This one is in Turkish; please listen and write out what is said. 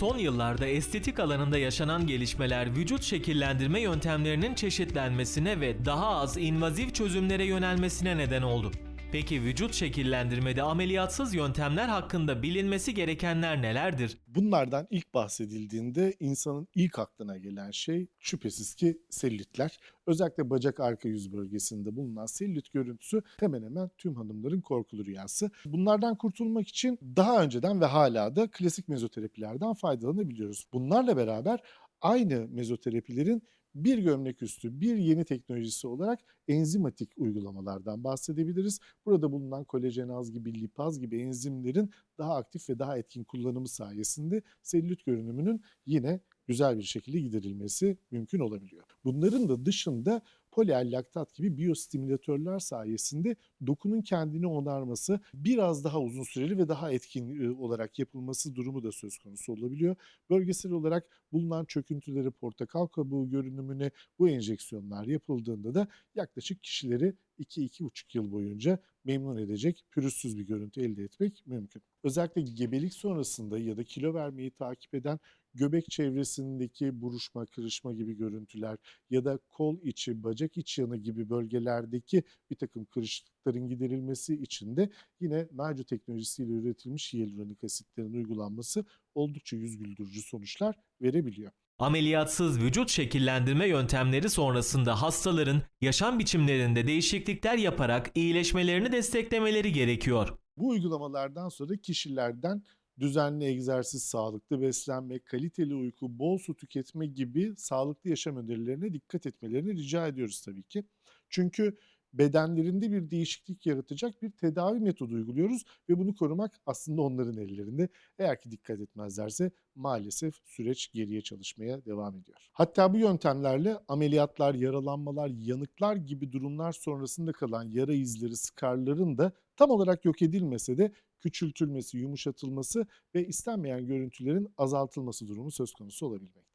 Son yıllarda estetik alanında yaşanan gelişmeler vücut şekillendirme yöntemlerinin çeşitlenmesine ve daha az invazif çözümlere yönelmesine neden oldu. Peki vücut şekillendirmede ameliyatsız yöntemler hakkında bilinmesi gerekenler nelerdir? Bunlardan ilk bahsedildiğinde insanın ilk aklına gelen şey şüphesiz ki selülitler. Özellikle bacak arka yüz bölgesinde bulunan selülit görüntüsü hemen hemen tüm hanımların korkulu rüyası. Bunlardan kurtulmak için daha önceden ve hala da klasik mezoterapilerden faydalanabiliyoruz. Bunlarla beraber aynı mezoterapilerin bir gömlek üstü, bir yeni teknolojisi olarak enzimatik uygulamalardan bahsedebiliriz. Burada bulunan kolajenaz gibi, lipaz gibi enzimlerin daha aktif ve daha etkin kullanımı sayesinde selülit görünümünün yine güzel bir şekilde giderilmesi mümkün olabiliyor. Bunların da dışında poliallaktat gibi biyostimülatörler sayesinde dokunun kendini onarması biraz daha uzun süreli ve daha etkin e, olarak yapılması durumu da söz konusu olabiliyor. Bölgesel olarak bulunan çöküntüleri portakal kabuğu görünümüne bu enjeksiyonlar yapıldığında da yaklaşık kişileri 2-2,5 yıl boyunca memnun edecek pürüzsüz bir görüntü elde etmek mümkün. Özellikle gebelik sonrasında ya da kilo vermeyi takip eden göbek çevresindeki buruşma, kırışma gibi görüntüler ya da kol içi, bacak iç yanı gibi bölgelerdeki bir takım kırışıklıkların giderilmesi için de yine Naco teknolojisiyle üretilmiş hyaluronik asitlerin uygulanması oldukça yüz güldürücü sonuçlar verebiliyor. Ameliyatsız vücut şekillendirme yöntemleri sonrasında hastaların yaşam biçimlerinde değişiklikler yaparak iyileşmelerini desteklemeleri gerekiyor. Bu uygulamalardan sonra kişilerden düzenli egzersiz, sağlıklı beslenme, kaliteli uyku, bol su tüketme gibi sağlıklı yaşam önerilerine dikkat etmelerini rica ediyoruz tabii ki. Çünkü bedenlerinde bir değişiklik yaratacak bir tedavi metodu uyguluyoruz ve bunu korumak aslında onların ellerinde. Eğer ki dikkat etmezlerse maalesef süreç geriye çalışmaya devam ediyor. Hatta bu yöntemlerle ameliyatlar, yaralanmalar, yanıklar gibi durumlar sonrasında kalan yara izleri, skarların da tam olarak yok edilmese de küçültülmesi, yumuşatılması ve istenmeyen görüntülerin azaltılması durumu söz konusu olabilmekte.